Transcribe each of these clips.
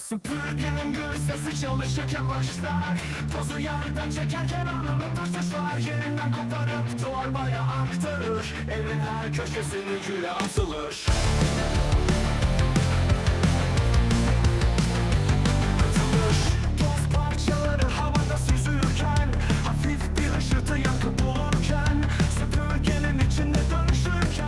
Süpürgenin gür sesi çalışırken başlar Tozu yerden çekerken anlamı taşışlar Yerinden koparıp torbaya aktarır Evin her köşesini küle asılır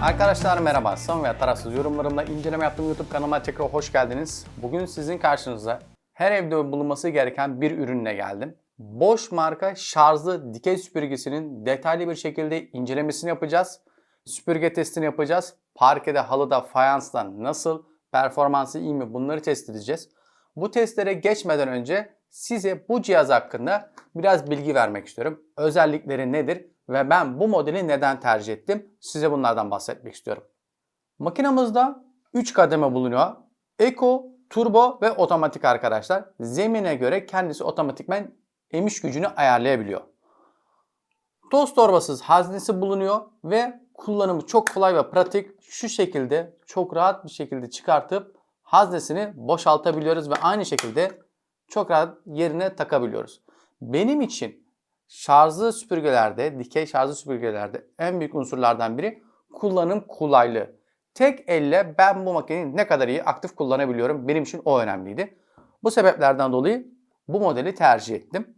Arkadaşlar merhaba. Son ve tarafsız yorumlarımla inceleme yaptığım YouTube kanalıma tekrar hoş geldiniz. Bugün sizin karşınıza her evde bulunması gereken bir ürünle geldim. Bosch marka şarjlı dikey süpürgesinin detaylı bir şekilde incelemesini yapacağız. Süpürge testini yapacağız. Parkede, halıda, fayansla nasıl, performansı iyi mi bunları test edeceğiz. Bu testlere geçmeden önce size bu cihaz hakkında biraz bilgi vermek istiyorum. Özellikleri nedir ve ben bu modeli neden tercih ettim? Size bunlardan bahsetmek istiyorum. Makinamızda 3 kademe bulunuyor. Eco, turbo ve otomatik arkadaşlar. Zemine göre kendisi otomatikmen emiş gücünü ayarlayabiliyor. Toz torbasız haznesi bulunuyor ve kullanımı çok kolay ve pratik. Şu şekilde çok rahat bir şekilde çıkartıp haznesini boşaltabiliyoruz ve aynı şekilde çok rahat yerine takabiliyoruz. Benim için şarjlı süpürgelerde, dikey şarjlı süpürgelerde en büyük unsurlardan biri kullanım kolaylığı. Tek elle ben bu makineyi ne kadar iyi aktif kullanabiliyorum. Benim için o önemliydi. Bu sebeplerden dolayı bu modeli tercih ettim.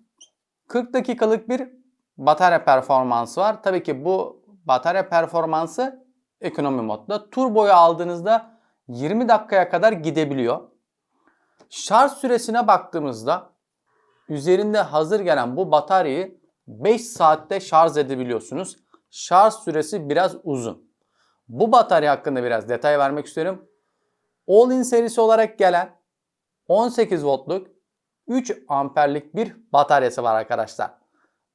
40 dakikalık bir batarya performansı var. Tabii ki bu batarya performansı ekonomi modda. Turboyu aldığınızda 20 dakikaya kadar gidebiliyor. Şarj süresine baktığımızda üzerinde hazır gelen bu bataryayı 5 saatte şarj edebiliyorsunuz. Şarj süresi biraz uzun. Bu batarya hakkında biraz detay vermek istiyorum. All-in serisi olarak gelen 18 voltluk 3 amperlik bir bataryası var arkadaşlar.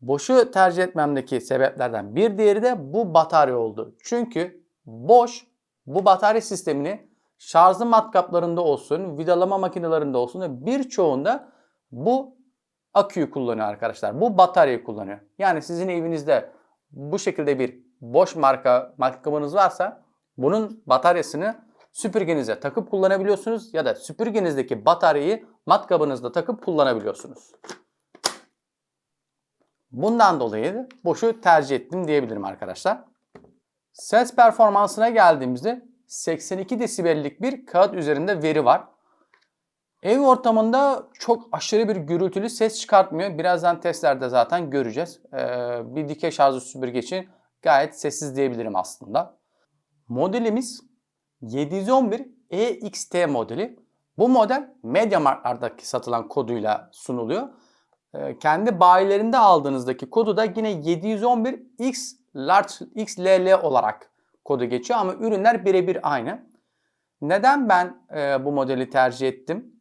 Boşu tercih etmemdeki sebeplerden bir diğeri de bu batarya oldu. Çünkü Bosch bu batarya sistemini şarjlı matkaplarında olsun, vidalama makinelerinde olsun birçoğunda bu aküyü kullanıyor arkadaşlar. Bu bataryayı kullanıyor. Yani sizin evinizde bu şekilde bir Bosch marka matkabınız varsa bunun bataryasını süpürgenize takıp kullanabiliyorsunuz ya da süpürgenizdeki bataryayı matkabınızda takıp kullanabiliyorsunuz. Bundan dolayı Bosch'u tercih ettim diyebilirim arkadaşlar. Ses performansına geldiğimizde 82 desibellik bir kağıt üzerinde veri var. Ev ortamında çok aşırı bir gürültülü ses çıkartmıyor. Birazdan testlerde zaten göreceğiz. Ee, bir dikey şarjlı süpürge için gayet sessiz diyebilirim aslında. Modelimiz 711 EXT modeli. Bu model MediaMarkt'lardaki satılan koduyla sunuluyor. Ee, kendi bayilerinde aldığınızdaki kodu da yine 711 X Large XLL olarak kodu geçiyor ama ürünler birebir aynı. Neden ben e, bu modeli tercih ettim?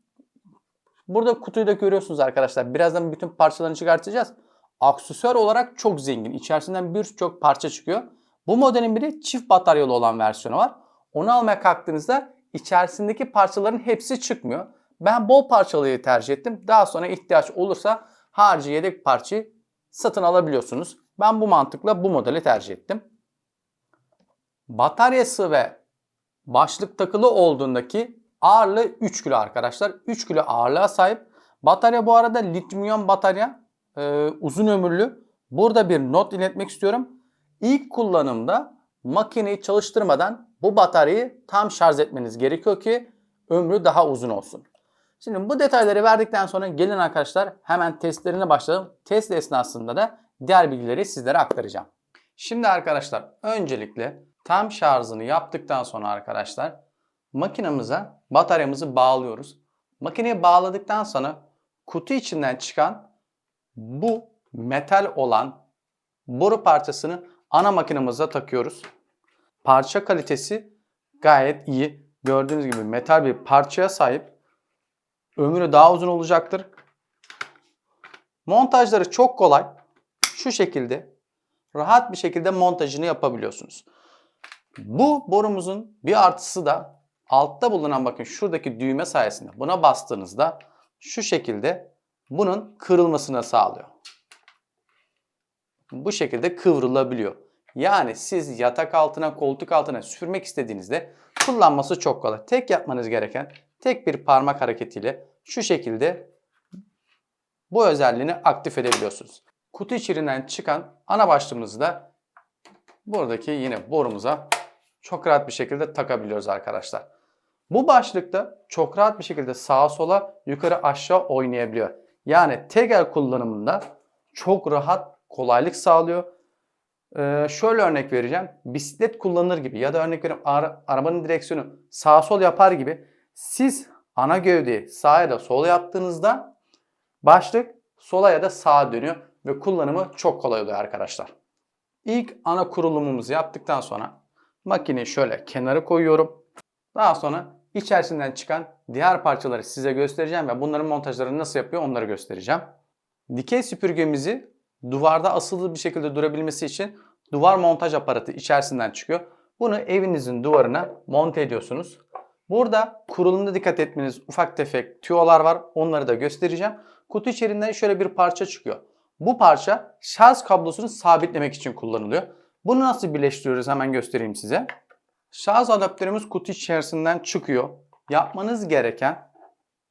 Burada kutuyu da görüyorsunuz arkadaşlar. Birazdan bütün parçalarını çıkartacağız. Aksesuar olarak çok zengin. İçerisinden birçok parça çıkıyor. Bu modelin bir çift bataryalı olan versiyonu var. Onu almaya kalktığınızda içerisindeki parçaların hepsi çıkmıyor. Ben bol parçalıyı tercih ettim. Daha sonra ihtiyaç olursa harici yedek parçayı satın alabiliyorsunuz. Ben bu mantıkla bu modeli tercih ettim. Bataryası ve başlık takılı olduğundaki ağırlığı 3 kilo arkadaşlar. 3 kilo ağırlığa sahip. Batarya bu arada lityum batarya. Ee, uzun ömürlü. Burada bir not iletmek istiyorum. İlk kullanımda makineyi çalıştırmadan bu bataryayı tam şarj etmeniz gerekiyor ki ömrü daha uzun olsun. Şimdi bu detayları verdikten sonra gelin arkadaşlar hemen testlerine başlayalım. Test esnasında da diğer bilgileri sizlere aktaracağım. Şimdi arkadaşlar öncelikle tam şarjını yaptıktan sonra arkadaşlar makinamıza bataryamızı bağlıyoruz. Makineye bağladıktan sonra kutu içinden çıkan bu metal olan boru parçasını ana makinamıza takıyoruz. Parça kalitesi gayet iyi. Gördüğünüz gibi metal bir parçaya sahip. Ömrü daha uzun olacaktır. Montajları çok kolay. Şu şekilde rahat bir şekilde montajını yapabiliyorsunuz. Bu borumuzun bir artısı da altta bulunan bakın şuradaki düğme sayesinde buna bastığınızda şu şekilde bunun kırılmasını sağlıyor. Bu şekilde kıvrılabiliyor. Yani siz yatak altına, koltuk altına süpürmek istediğinizde kullanması çok kolay. Tek yapmanız gereken tek bir parmak hareketiyle şu şekilde bu özelliğini aktif edebiliyorsunuz. Kutu içerisinden çıkan ana başlığımızı da buradaki yine borumuza çok rahat bir şekilde takabiliyoruz arkadaşlar. Bu başlıkta çok rahat bir şekilde sağa sola yukarı aşağı oynayabiliyor. Yani tek el kullanımında çok rahat kolaylık sağlıyor. Ee, şöyle örnek vereceğim. Bisiklet kullanır gibi ya da örnek veriyorum ara- arabanın direksiyonu sağ sol yapar gibi siz ana gövdeyi sağa ya da sola yaptığınızda başlık sola ya da sağa dönüyor ve kullanımı çok kolay oluyor arkadaşlar. İlk ana kurulumumuzu yaptıktan sonra makineyi şöyle kenara koyuyorum. Daha sonra içerisinden çıkan diğer parçaları size göstereceğim ve bunların montajlarını nasıl yapıyor onları göstereceğim. Dikey süpürgemizi duvarda asılı bir şekilde durabilmesi için duvar montaj aparatı içerisinden çıkıyor. Bunu evinizin duvarına monte ediyorsunuz. Burada kurulumda dikkat etmeniz ufak tefek tüyolar var. Onları da göstereceğim. Kutu içerisinden şöyle bir parça çıkıyor. Bu parça şarj kablosunu sabitlemek için kullanılıyor. Bunu nasıl birleştiriyoruz hemen göstereyim size. Şarj adaptörümüz kutu içerisinden çıkıyor. Yapmanız gereken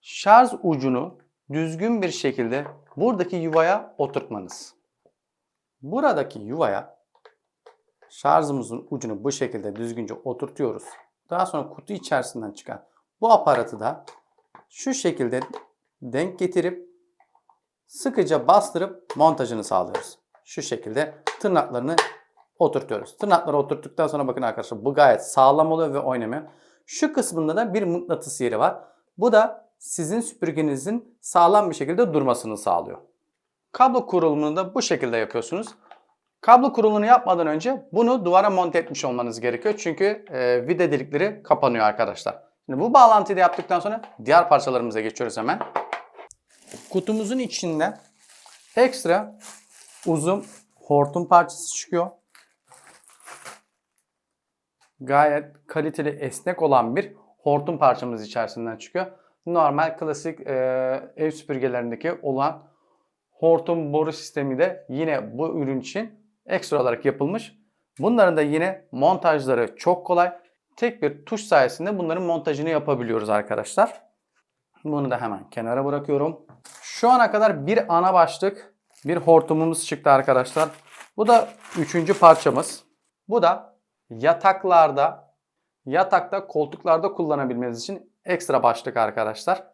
şarj ucunu düzgün bir şekilde buradaki yuvaya oturtmanız. Buradaki yuvaya şarjımızın ucunu bu şekilde düzgünce oturtuyoruz. Daha sonra kutu içerisinden çıkan bu aparatı da şu şekilde denk getirip sıkıca bastırıp montajını sağlıyoruz. Şu şekilde tırnaklarını oturtuyoruz. Tırnakları oturttuktan sonra bakın arkadaşlar bu gayet sağlam oluyor ve oynamıyor. Şu kısmında da bir mıknatıs yeri var. Bu da sizin süpürgenizin sağlam bir şekilde durmasını sağlıyor. Kablo kurulumunu da bu şekilde yapıyorsunuz. Kablo kurulumunu yapmadan önce bunu duvara monte etmiş olmanız gerekiyor. Çünkü e, vida delikleri kapanıyor arkadaşlar. Şimdi bu bağlantıyı da yaptıktan sonra diğer parçalarımıza geçiyoruz hemen. Kutumuzun içinde ekstra uzun hortum parçası çıkıyor. Gayet kaliteli esnek olan bir hortum parçamız içerisinden çıkıyor. Normal klasik e, ev süpürgelerindeki olan hortum boru sistemi de yine bu ürün için ekstra olarak yapılmış. Bunların da yine montajları çok kolay. Tek bir tuş sayesinde bunların montajını yapabiliyoruz arkadaşlar. Bunu da hemen kenara bırakıyorum. Şu ana kadar bir ana başlık, bir hortumumuz çıktı arkadaşlar. Bu da üçüncü parçamız. Bu da yataklarda, yatakta, koltuklarda kullanabilmeniz için ekstra başlık arkadaşlar.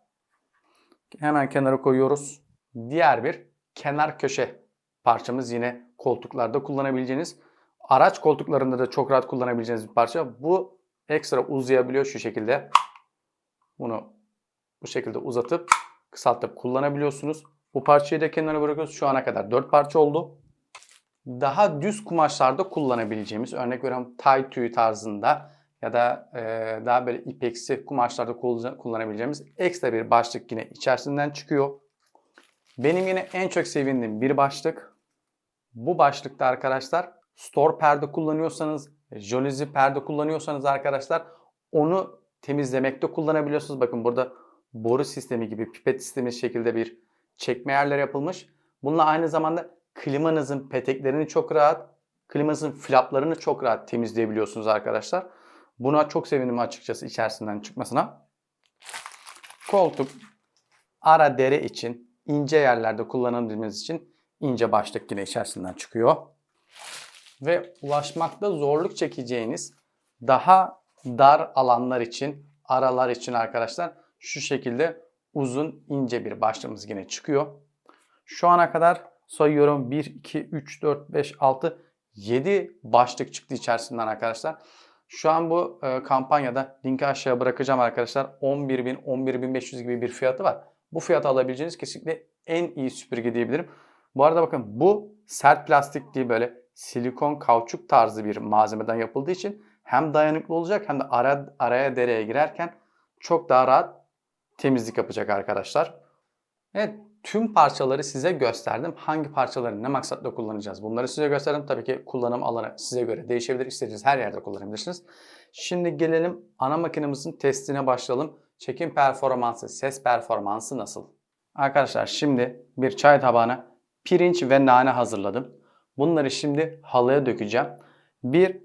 Hemen kenara koyuyoruz. Diğer bir kenar köşe parçamız yine koltuklarda kullanabileceğiniz. Araç koltuklarında da çok rahat kullanabileceğiniz bir parça. Bu ekstra uzayabiliyor şu şekilde. Bunu bu şekilde uzatıp kısaltıp kullanabiliyorsunuz. Bu parçayı da kenara bırakıyoruz. Şu ana kadar 4 parça oldu. Daha düz kumaşlarda kullanabileceğimiz örnek veriyorum tay tüyü tarzında ya da e, daha böyle ipeksi kumaşlarda kullan- kullanabileceğimiz ekstra bir başlık yine içerisinden çıkıyor. Benim yine en çok sevindiğim bir başlık. Bu başlıkta arkadaşlar store perde kullanıyorsanız, jaluzi perde kullanıyorsanız arkadaşlar onu temizlemekte kullanabiliyorsunuz. Bakın burada boru sistemi gibi pipet sistemi şekilde bir çekme yerleri yapılmış. Bununla aynı zamanda klimanızın peteklerini çok rahat, klimanızın flaplarını çok rahat temizleyebiliyorsunuz arkadaşlar. Buna çok sevindim açıkçası içerisinden çıkmasına. Koltuk ara dere için ince yerlerde kullanabilmeniz için ince başlık yine içerisinden çıkıyor. Ve ulaşmakta zorluk çekeceğiniz daha dar alanlar için, aralar için arkadaşlar şu şekilde uzun ince bir başlığımız yine çıkıyor. Şu ana kadar sayıyorum 1, 2, 3, 4, 5, 6, 7 başlık çıktı içerisinden arkadaşlar. Şu an bu e, kampanyada linki aşağıya bırakacağım arkadaşlar. 11.000, 11.500 gibi bir fiyatı var. Bu fiyata alabileceğiniz kesinlikle en iyi süpürge diyebilirim. Bu arada bakın bu sert plastik değil böyle silikon kauçuk tarzı bir malzemeden yapıldığı için hem dayanıklı olacak hem de ara, araya dereye girerken çok daha rahat temizlik yapacak arkadaşlar. Evet tüm parçaları size gösterdim. Hangi parçaları ne maksatla kullanacağız bunları size gösterdim. Tabii ki kullanım alanı size göre değişebilir. İstediğiniz her yerde kullanabilirsiniz. Şimdi gelelim ana makinemizin testine başlayalım. Çekim performansı, ses performansı nasıl? Arkadaşlar şimdi bir çay tabağına pirinç ve nane hazırladım. Bunları şimdi halıya dökeceğim. Bir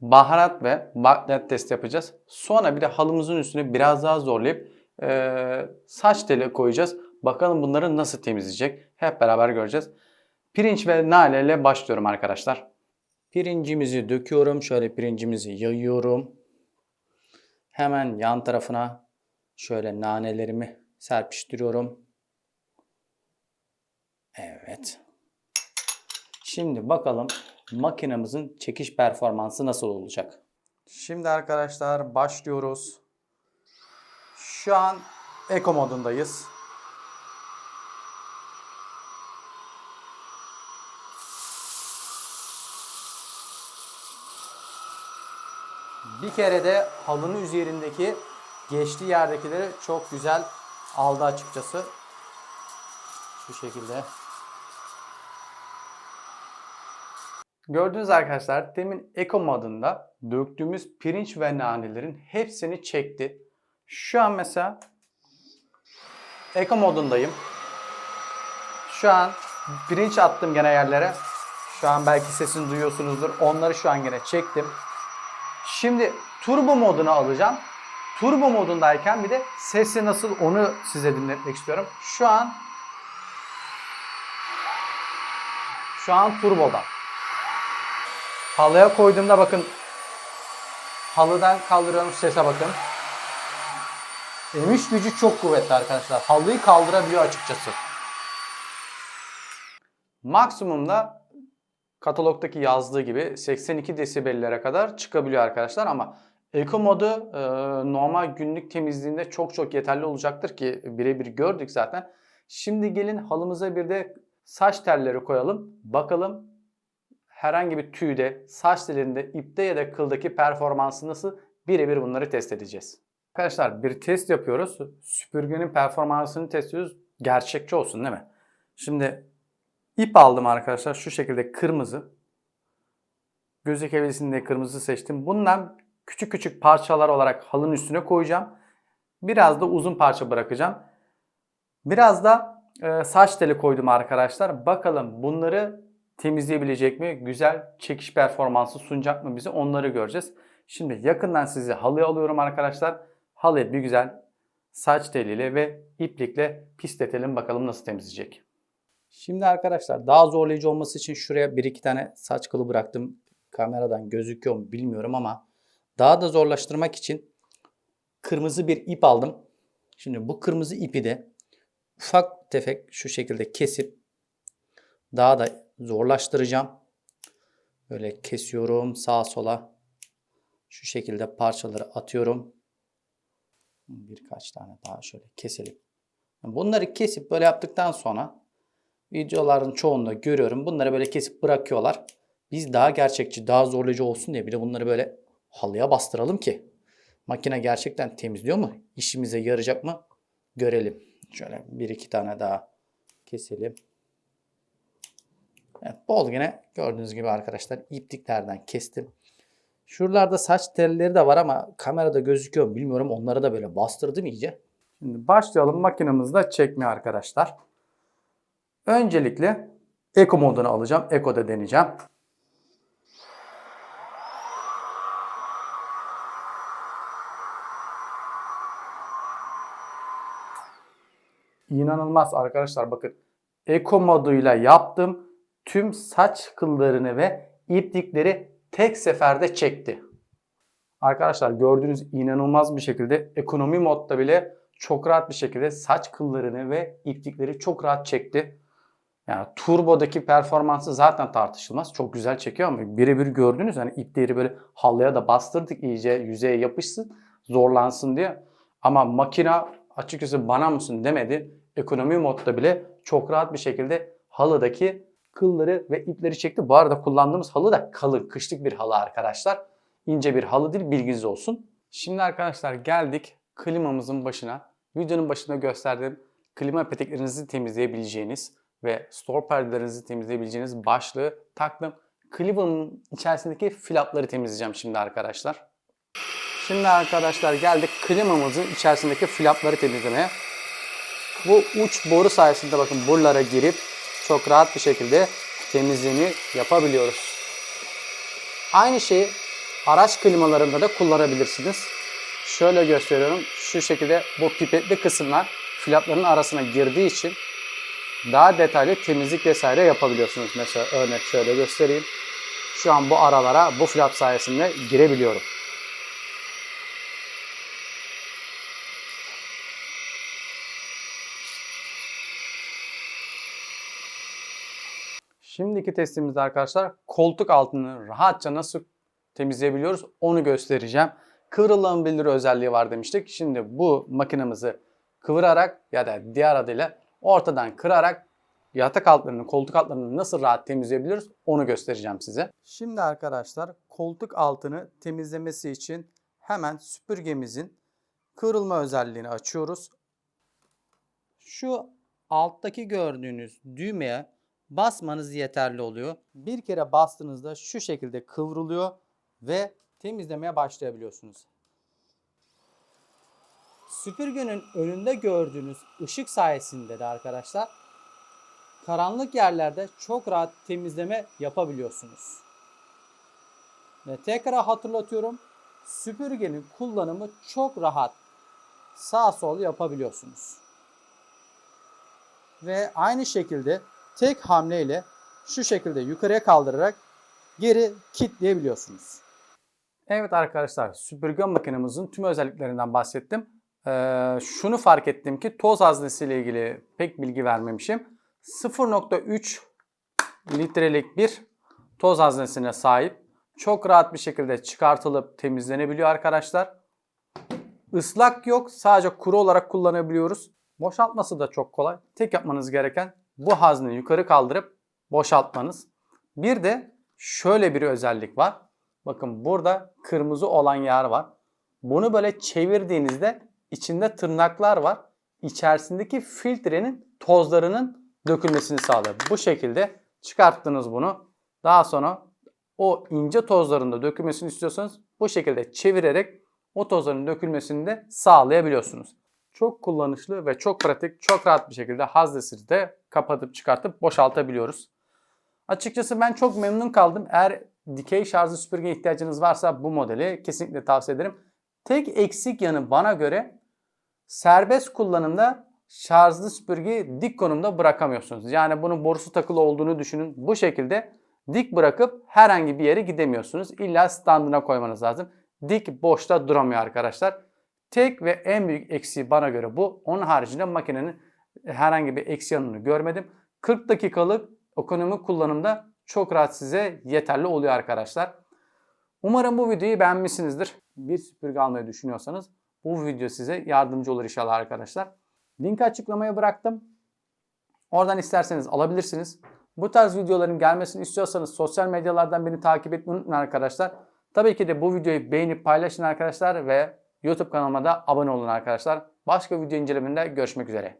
baharat ve bakliyat testi yapacağız. Sonra bir de halımızın üstüne biraz daha zorlayıp e, saç teli koyacağız. Bakalım bunları nasıl temizleyecek. Hep beraber göreceğiz. Pirinç ve nane ile başlıyorum arkadaşlar. Pirincimizi döküyorum. Şöyle pirincimizi yayıyorum. Hemen yan tarafına şöyle nanelerimi serpiştiriyorum. Evet. Şimdi bakalım makinemizin çekiş performansı nasıl olacak? Şimdi arkadaşlar başlıyoruz. Şu an Eco modundayız. Bir kere de halının üzerindeki geçtiği yerdekileri çok güzel aldı açıkçası. Şu şekilde. Gördüğünüz arkadaşlar demin Eco modunda döktüğümüz pirinç ve nanelerin hepsini çekti. Şu an mesela Eco modundayım. Şu an pirinç attım gene yerlere. Şu an belki sesini duyuyorsunuzdur. Onları şu an gene çektim. Şimdi turbo moduna alacağım. Turbo modundayken bir de sesi nasıl onu size dinletmek istiyorum. Şu an şu an turboda. Halıya koyduğumda bakın halıdan kaldırıyorum sese bakın. Emiş gücü çok kuvvetli arkadaşlar. Halıyı kaldırabiliyor açıkçası. Maksimumda katalogdaki yazdığı gibi 82 desibellere kadar çıkabiliyor arkadaşlar ama Eco modu e, normal günlük temizliğinde çok çok yeterli olacaktır ki birebir gördük zaten. Şimdi gelin halımıza bir de saç telleri koyalım. Bakalım herhangi bir tüyde, saç telinde, ipte ya da kıldaki performansı nasıl birebir bunları test edeceğiz. Arkadaşlar bir test yapıyoruz. Süpürgenin performansını test ediyoruz. Gerçekçi olsun değil mi? Şimdi ip aldım arkadaşlar. Şu şekilde kırmızı. Gözlük evresinde kırmızı seçtim. Bundan küçük küçük parçalar olarak halının üstüne koyacağım. Biraz da uzun parça bırakacağım. Biraz da e, saç teli koydum arkadaşlar. Bakalım bunları temizleyebilecek mi? Güzel çekiş performansı sunacak mı bize? Onları göreceğiz. Şimdi yakından sizi halıya alıyorum arkadaşlar. Halıyı bir güzel saç teliyle ve iplikle pisletelim bakalım nasıl temizleyecek. Şimdi arkadaşlar daha zorlayıcı olması için şuraya bir iki tane saç kılı bıraktım. Kameradan gözüküyor mu bilmiyorum ama daha da zorlaştırmak için kırmızı bir ip aldım. Şimdi bu kırmızı ipi de ufak tefek şu şekilde kesip daha da zorlaştıracağım. Böyle kesiyorum sağa sola. Şu şekilde parçaları atıyorum. Birkaç tane daha şöyle keselim. Bunları kesip böyle yaptıktan sonra videoların çoğunda görüyorum. Bunları böyle kesip bırakıyorlar. Biz daha gerçekçi, daha zorlayıcı olsun diye bir de bunları böyle halıya bastıralım ki makine gerçekten temizliyor mu? İşimize yarayacak mı? Görelim. Şöyle bir iki tane daha keselim. Evet, bol yine gördüğünüz gibi arkadaşlar ipliklerden kestim. Şuralarda saç telleri de var ama kamerada gözüküyor bilmiyorum. Onları da böyle bastırdım iyice. Şimdi başlayalım makinemizde çekmeye arkadaşlar. Öncelikle Eco modunu alacağım. Eco'da deneyeceğim. İnanılmaz arkadaşlar bakın. Eco moduyla yaptım. Tüm saç kıllarını ve iplikleri tek seferde çekti. Arkadaşlar gördüğünüz inanılmaz bir şekilde ekonomi modda bile çok rahat bir şekilde saç kıllarını ve iplikleri çok rahat çekti. Yani turbodaki performansı zaten tartışılmaz. Çok güzel çekiyor ama birebir gördünüz hani ipleri böyle halıya da bastırdık iyice yüzeye yapışsın zorlansın diye. Ama makina açıkçası bana mısın demedi. Ekonomi modda bile çok rahat bir şekilde halıdaki kılları ve ipleri çekti. Bu arada kullandığımız halı da kalın, kışlık bir halı arkadaşlar. İnce bir halı değil, bilginiz olsun. Şimdi arkadaşlar geldik klimamızın başına. Videonun başında gösterdiğim klima peteklerinizi temizleyebileceğiniz ve store perdelerinizi temizleyebileceğiniz başlığı taktım. Klimanın içerisindeki flapları temizleyeceğim şimdi arkadaşlar. Şimdi arkadaşlar geldik klimamızın içerisindeki flapları temizlemeye. Bu uç boru sayesinde bakın buralara girip çok rahat bir şekilde temizliğini yapabiliyoruz. Aynı şeyi araç klimalarında da kullanabilirsiniz. Şöyle gösteriyorum. Şu şekilde bu pipetli kısımlar flapların arasına girdiği için daha detaylı temizlik vesaire yapabiliyorsunuz. Mesela örnek şöyle göstereyim. Şu an bu aralara bu flap sayesinde girebiliyorum. Şimdiki testimizde arkadaşlar koltuk altını rahatça nasıl temizleyebiliyoruz onu göstereceğim. Kıvrılabilir özelliği var demiştik. Şimdi bu makinemizi kıvırarak ya da diğer adıyla ortadan kırarak yatak altlarını, koltuk altlarını nasıl rahat temizleyebiliriz onu göstereceğim size. Şimdi arkadaşlar koltuk altını temizlemesi için hemen süpürgemizin kıvrılma özelliğini açıyoruz. Şu alttaki gördüğünüz düğmeye basmanız yeterli oluyor. Bir kere bastığınızda şu şekilde kıvrılıyor ve temizlemeye başlayabiliyorsunuz. Süpürgenin önünde gördüğünüz ışık sayesinde de arkadaşlar karanlık yerlerde çok rahat temizleme yapabiliyorsunuz. Ve tekrar hatırlatıyorum. Süpürgenin kullanımı çok rahat. Sağ sol yapabiliyorsunuz. Ve aynı şekilde tek hamleyle şu şekilde yukarıya kaldırarak geri kilitleyebiliyorsunuz. Evet arkadaşlar süpürge makinemizin tüm özelliklerinden bahsettim. Ee, şunu fark ettim ki toz haznesiyle ilgili pek bilgi vermemişim. 0.3 litrelik bir toz haznesine sahip. Çok rahat bir şekilde çıkartılıp temizlenebiliyor arkadaşlar. Islak yok. Sadece kuru olarak kullanabiliyoruz. Boşaltması da çok kolay. Tek yapmanız gereken bu hazneyi yukarı kaldırıp boşaltmanız. Bir de şöyle bir özellik var. Bakın burada kırmızı olan yer var. Bunu böyle çevirdiğinizde içinde tırnaklar var. İçerisindeki filtrenin tozlarının dökülmesini sağlıyor. Bu şekilde çıkarttınız bunu. Daha sonra o ince tozların da dökülmesini istiyorsanız bu şekilde çevirerek o tozların dökülmesini de sağlayabiliyorsunuz. Çok kullanışlı ve çok pratik, çok rahat bir şekilde haznesiz de kapatıp çıkartıp boşaltabiliyoruz. Açıkçası ben çok memnun kaldım. Eğer dikey şarjlı süpürge ihtiyacınız varsa bu modeli kesinlikle tavsiye ederim. Tek eksik yanı bana göre serbest kullanımda şarjlı süpürgeyi dik konumda bırakamıyorsunuz. Yani bunun borusu takılı olduğunu düşünün. Bu şekilde dik bırakıp herhangi bir yere gidemiyorsunuz. İlla standına koymanız lazım. Dik boşta duramıyor arkadaşlar. Tek ve en büyük eksiği bana göre bu. Onun haricinde makinenin herhangi bir eksi yanını görmedim. 40 dakikalık ekonomik kullanımda çok rahat size yeterli oluyor arkadaşlar. Umarım bu videoyu beğenmişsinizdir. Bir süpürge almayı düşünüyorsanız bu video size yardımcı olur inşallah arkadaşlar. Linki açıklamaya bıraktım. Oradan isterseniz alabilirsiniz. Bu tarz videoların gelmesini istiyorsanız sosyal medyalardan beni takip etmeyi unutmayın arkadaşlar. Tabii ki de bu videoyu beğenip paylaşın arkadaşlar ve YouTube kanalıma da abone olun arkadaşlar. Başka video inceleminde görüşmek üzere.